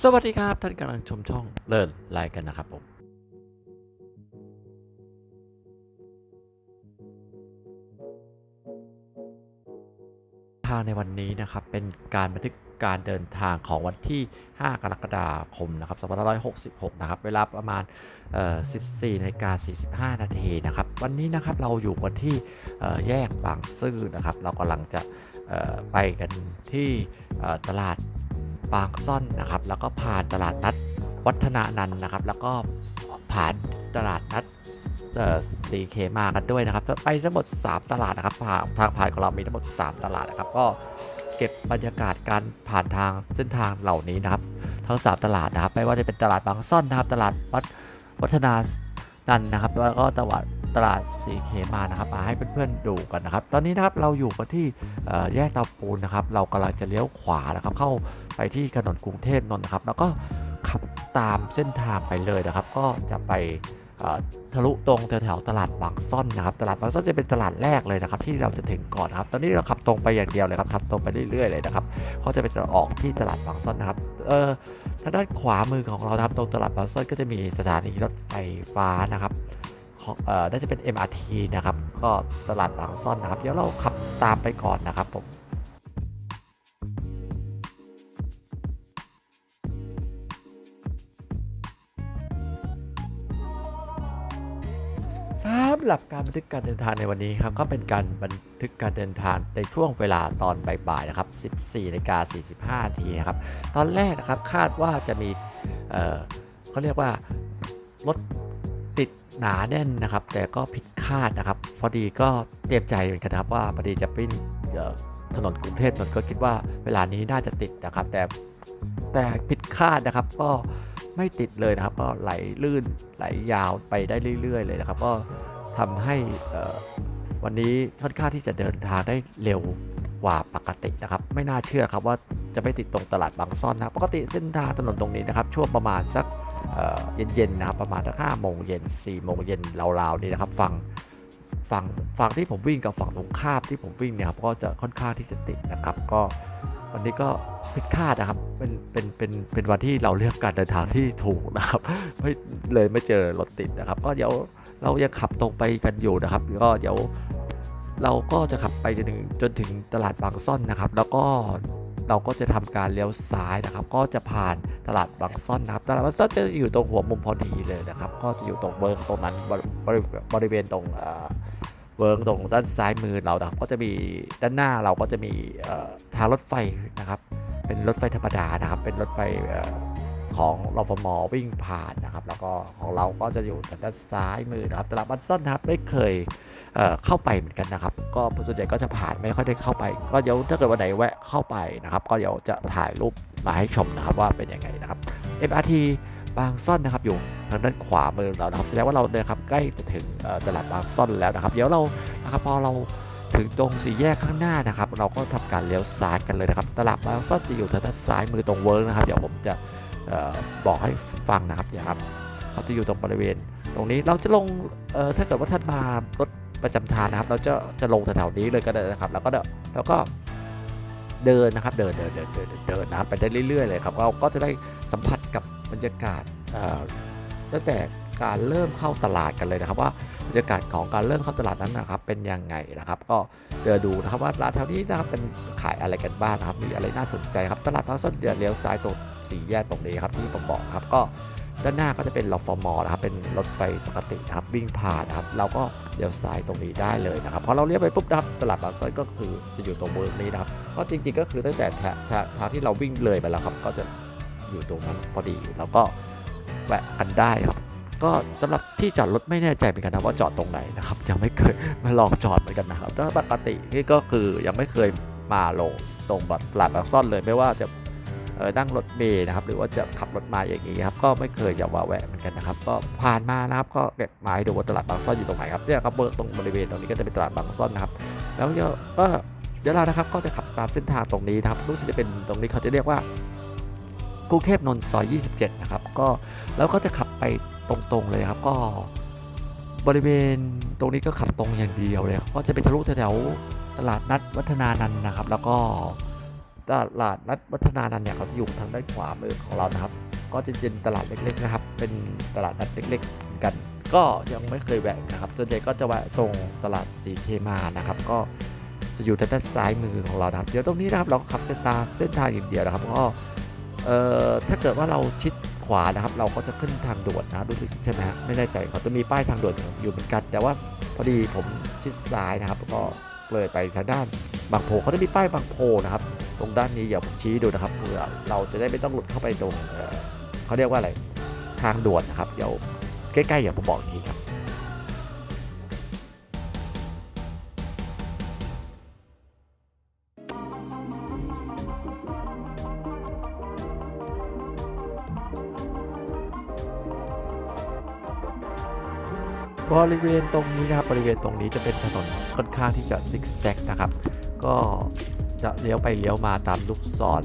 สวัสดีครับท่านกำลังชมช่องเลิศไลน์กันนะครับผมทางในวันนี้นะครับเป็นการบันทึกการเดินทางของวันที่ 5 กรกฎาคมนะครับ2566 นะครับ เวลาประมาณ 14นาฬิกา45 นาทีนะครับ วันนี้นะครับเราอยู่กันที่แยกบางซื่อนะครับ เรากำลังจะไปกันที่ตลาด บางซ่อนนะครับ แล้วก็ผ่านตลาดนัดวัฒนานันนะครับ แล้วก็ผ่านตลาดนัดเอ่อสีเคมากันด้วยนะครับ ไปทั้งหมด 3 ตลาดนะครับผ่านทางผ่านของเรามีทั้งหมด 3 ตลาดนะครับ ก็เก็บบรรยากาศการผ่านทางเส้นทางเหล่านี้นะครับ ทั้ง 3 ตลาดนะครับ ไม่ว่าจะเป็นตลาดบางซ่อนนะครับ ตลาดวัดวัฒนานันนะครับ แล้วก็ตลาด ตลาดสีเคมานะครับมาให้เพื่อนๆดูกันนะครับ ตอนนี้นะครับเราอยู่กันที่แยกเตาปูนนะครับ เรากำลังจะเลี้ยวขวานะครับ เข้าไปที่ถนนกรุงเทพนนท์นะครับ แล้วก็ขับตามเส้นทางไปเลยนะครับ ก็จะไปทะลุตรงแถวๆตลาดบางซ่อนนะครับ ตลาดบางซ่อนจะเป็นตลาดแรกเลยนะครับ ที่เราจะถึงก่อนนะครับ ตอนนี้เราขับตรงไปอย่างเดียวเลยครับขับตรงไปเรื่อยๆเลยนะครับเขาจะเป็นออกที่ตลาดบางซ่อนนะครับเออทางด้านขวามือของเราครับตรงตลาดบางซ่อนก็จะมีสถานีรถไฟฟ้านะครับ ของเอ่อน่าจะเป็น MRT นะครับ ก็ตลาดบางซ่อนนะครับ เดี๋ยวเราขับตามไปก่อนนะครับผมสำหรับการบันทึกการเดินทางในวันนี้ครับก็เป็นการบันทึกการเดินทางในช่วงเวลาตอนบ่ายๆนะครับ 14นาฬิกา45นาทีนะครับ ตอนแรกนะครับคาดว่าจะมีเเขาเรียกว่ารถ ติดหนาแน่นนะครับ แต่ก็ผิดคาดนะครับ พอดีก็เตรียมใจเหมือนกันครับว่าพอดีจะปิ้นถนนกรุงเทพนนก็คิดว่าเวลานี้น่าจะติดนะครับ แต่แต่ผิดคาดนะครับ ก็ไม่ติดเลยนะครับ ก็ไหลลื่นไหลยาวไปได้เรื่อย ๆ เลยนะครับ ก็ทำให้วันนี้ค่อนข้างที่จะเดินทางได้เร็วกว่าปกตินะครับ ไม่น่าเชื่อครับว่า จะไม่ติดตรงตลาดบางซ่อนนะปกติเส้นทางถนนตรงนี้นะครับ ช่วงประมาณสักเย็นๆนะครับประมาณสักห้าโมงเย็นสี่โมงเย็นราวๆนี่นะครับฝั่งฝั่งฝั่งที่ผมวิ่งกับฝั่งตรงข้ามที่ผมวิ่งเนี่ยครับก็จะค่อนข้างที่จะติดนะครับ ก็วันนี้ก็ผิดคาดนะครับ เป็นเป็นเป็นเป็นวันที่เราเลือกการเดินทางที่ถูกนะครับไม่เลยไม่เจอรถติดนะครับ ก็เดี๋ยวเรายังขับตรงไปกันอยู่นะครับ ก็เดี๋ยวเราก็จะขับไปจนถึงจนถึงตลาดบางซ่อนนะครับ แล้วก็ เราก็จะทำการเลี้ยวซ้ายนะครับ ก็จะผ่านตลาดบางซ่อนนะครับ ตลาดบางซ่อนจะอยู่ตรงหัวมุมพอดีเลยนะครับ ก็จะอยู่ตรงเบิร์ตรงนั้นบริบริเวณตรงเบิร์กตรงด้านซ้ายมือเรานะครับ ก็จะมีด้านหน้าเราก็จะมีทางรถไฟนะครับ เป็นรถไฟธรรมดานะครับ เป็นรถไฟ ของรฟมวิ่งผ่านนะครับ แล้วก็ของเราก็จะอยู่ทางด้านซ้ายมือนะครับตลาดบันซ่อนนะครับไม่เคยเเข้าไปเหมือนกันนะครับ ก็ส่วนใหญ่ก็จะผ่านไม่ค่อยได้เข้าไป ก็เดี๋ยวถ้าเกิดวันไหนแวะเข้าไปนะครับ ก็เดี๋ยวจะถ่ายรูปมาให้ชมนะครับว่าเป็นยังไงนะครับ MRT บางซ่อนนะครับอยู่ทางด้านขวามือเรานะครับแสดงว่าเราเดินครับใกล้จะถึงตลาดบางซ่อนแล้วนะครับ เดี๋ยวเรานะครับพอเราถึงตรงสี่แยกข้างหน้านะครับ เราก็ทำการเลี้ยวซ้ายกันเลยนะครับ ตลาดบางซ่อนจะอยู่ทางด้านซ้ายมือตรงเวิร์กนะครับ เดี๋ยวผมจะ บอกให้ฟังนะครับอย่าครับเขาจะอยู่ตรงบริเวณ ตรงนี้เราจะลงถ้าเกิดว่าท่านมารถประจำทางนะครับ เราจะจะลงแถวๆนี้เลยก็ได้นะครับ แล้วก็เดแล้วก็เดินนะครับเดินเดินเดินเดินเดินนะครับไปได้เรื่อยๆเลยครับเราก็จะได้สัมผัสกับบรรยากาศตั้งแต่ การเริ่มเข้าตลาดกันเลยนะครับ ว่าบรรยากาศของการเริ่มเข้าตลาดนั้นนะครับ เป็นยังไงนะครับ ก็เดินดูนะครับว่าร้านแถวนี้นะครับเป็นขายอะไรกันบ้างนะครับมีอะไรน่าสนใจครับตลาดบางซ่อนเดี๋ยวเลี้ยวซ้ายตรงสี่แยกตรงนี้ครับที่ผมบอกครับก็ด้านหน้าก็จะเป็นรฟมอนะครับ เป็นรถไฟปกตินะครับวิ่งผ่านนะครับ เราก็เลี้ยวซ้ายตรงนี้ได้เลยนะครับพอเราเลี้ยวไปปุ๊บนะครับตลาดบางซ่อนก็คือจะอยู่ตรงเวิร์กนี้นะครับก็จริงๆก็คือตั้งแต่แถวทางที่เราวิ่งเลยไปแล้วครับ ก็จะอยู่ตรงนั้นพอดีแล้วก็แวะกันได้ครับ ก็สำหรับที่จอดรถไม่แน่ใจเหมือนกันนะว่าจอดตรงไหนนะครับยังไม่เคยมาลองจอดเหมือนกันนะครับถ้าปกตินี่ก็คือยังไม่เคยมาลงตรงแบบตลาดบางซ่อนเลยไม่ว่าจะนั่งรถเมล์นะครับหรือว่าจะขับรถมาอย่างนี้ครับก็ไม่เคยจะว่าแวะเหมือนกันนะครับ ก็ผ่านมานะครับก็เก็บหมายดูว่าตลาดบางซ่อนอยู่ตรงไหนครับเนี่ยครับเบอร์ตรงบริเวณตรงนี้ก็จะเป็นตลาดบางซ่อนนะครับ แล้วเดี๋ยวก็เดี๋ยวเรานะครับก็จะขับตามเส้นทางตรงนี้นะครับรู้สึกจะเป็นตรงนี้เขาจะเรียกว่ากรุงเทพนนท์ซอย 27 นะครับ ก็แล้วก็จะขับไป ตรงๆเลยครับ ก็บริเวณตรงนี้ก็ขับตรงอย่างเดียวเลยก็จะเป็นทะลุแถวๆตลาดนัดวัฒนานันนะครับ แล้วก็ตลาดนัดวัฒนานันเนี่ยเขาจะอยู่ทางด้านขวามือของเรานะครับ ก็จะเป็นตลาดเล็กๆนะครับ เป็นตลาดนัดเล็กๆเหมือนกัน ก็ยังไม่เคยแวะนะครับส่วนใหญ่ก็จะแวะตรงตลาดสีเคมานะครับ ก็จะอยู่ทางด้านซ้ายมือของเราครับ เดี๋ยวตรงนี้นะครับเราก็ขับเส้นทางเส้นทางอย่างเดียวนะครับก็เอ่อถ้าเกิดว่าเราชิด ขวานะครับ เราก็จะขึ้นทางด่วนนะรู้สึกใช่ไหมฮะไม่แน่ใจเขาจะมีป้ายทางด่วนอยู่เหมือนกัน แต่ว่าพอดีผมชิดซ้ายนะครับก็เลยไปทางด้านบางโพเขาจะมีป้ายบางโพนะครับ ตรงด้านนี้อย่าผมชี้ดูนะครับเพื่อเราจะได้ไม่ต้องหลุดเข้าไปตรงเอ่อเขาเรียกว่าอะไรทางด่วนนะครับเดี๋ยวใกล้ๆอย่าผมบอกอีกทีครับ บริเวณตรงนี้นะครับบริเวณตรงนี้จะเป็นถนนค่อนข้างที่จะซิกแซกนะครับ ก็ จะเลี้ยวไปเลี้ยวมาตามลูกศร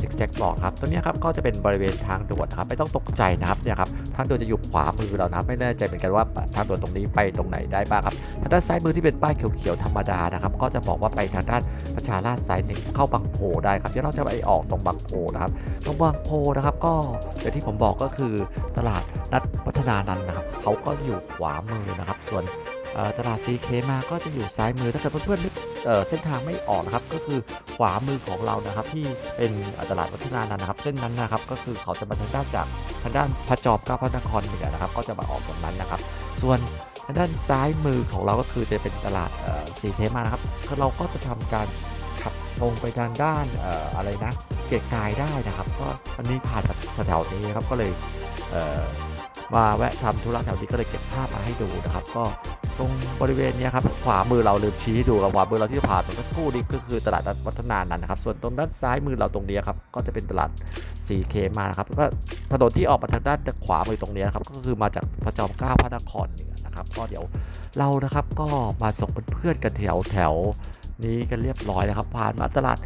ซิกแซกบอกครับตรงนี้ครับก็จะเป็นบริเวณทางด่วนนะครับไม่ต้องตกใจนะครับเนี่ยครับทางด่วนจะอยู่ขวามือเรานะครับไม่แน่ใจเหมือนกันว่าทางด่วนตรงนี้ไปตรงไหนได้บ้างครับทางด้านซ้ายมือที่เป็นป้ายเขียวๆธรรมดานะครับก็จะบอกว่าไปทางด้านประชาราษฎร์สายหนึ่งเข้าบางโพได้ครับเดี๋ยวเราจะไปออกตรงบางโพนะครับตรงบางโพนะครับก็อย่างที่ผมบอกก็คือตลาดนัดวัฒนานันนะครับเขาก็อยู่ขวามือนะครับ ส่วนตลาดซีเคมาก็จะอยู่ซ้ายมือถ้าเกิดเพื่อนๆ เเส้นทางไม่ออกนะครับก็คือขวามือของเรานะครับ ที่เป็นตลาดวัฒนานันนะครับ เส้นนั้นนะครับก็คือเขาจะมาทางด้านจากทางด้านพระจอมเกล้าพระนครเหนือนะครับ ก็จะมาออกตรงนั้นนะครับ ส่วนทางด้านซ้ายมือของเราก็คือจะเป็นตลาดซีเคมานะครับเราก็จะทำการขับตรงไปทางด้านอออะไรนะเกียรติกายได้นะครับ ก็อันนี้ผ่านแถวนี้ครับก็เลยเมาแวะทำธุระแถวนี้ก็เลยเก็บภาพมาให้ดูนะครับ ก็ ตรงบริเวณนี้ครับขวามือเราลืมชี้ให้ดูครับขวามือเราที่ผ่านมันก็คู่นี้ก็คือตลาดนัดวัฒนานันนะครับ ส่วนตรงด้านซ้ายมือเราตรงนี้ครับก็จะเป็นตลาด 4K มานะครับก็ถนนที่ออกมาทางด้านขวามือตรงนี้นะครับก็คือมาจากพระจอมเกล้าพระนครเหนือนะครับก็เดี๋ยวเรานะครับก็มาส่งเพื่อนๆกันแถวแถวนี้กันเรียบร้อยนะครับ ผ่านมาตลาด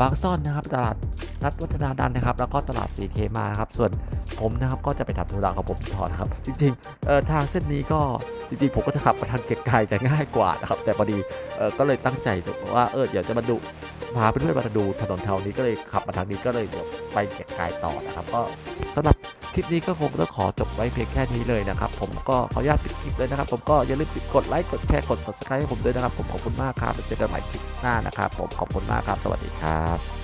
บางซ่อนนะครับ ตลาดนัดวัฒนานันนะครับ แล้วก็ตลาด 4K มานะครับส่วน ผมนะครับก็จะไปทำธุระของผมต่อนะครับ จริงๆเอ่อทางเส้นนี้ก็จริงๆ ผมก็จะขับมาทางเกียรติกายจะง่ายกว่านะครับ แต่พอดีเอ่อก็เลยตั้งใจว่าเออเดี๋ยวจะมาดูพาเพื่อนๆมาดูถนนแถวนี้ก็เลยขับมาทางนี้ก็เลยเดี๋ยวไปเกียรติกายต่อนะครับ ก็สำหรับคลิปนี้ก็คงต้องขอจบไว้เพียงแค่นี้เลยนะครับ ผมก็ขออนุญาตปิดคลิปเลยนะครับ ผมก็อย่าลืมกดไลค์กดแชร์กด subscribe ให้ผมด้วยนะครับ ผมขอบคุณมากครับเจอกันใหม่คลิปหน้านะครับ ผมขอบคุณมากครับสวัสดีครับ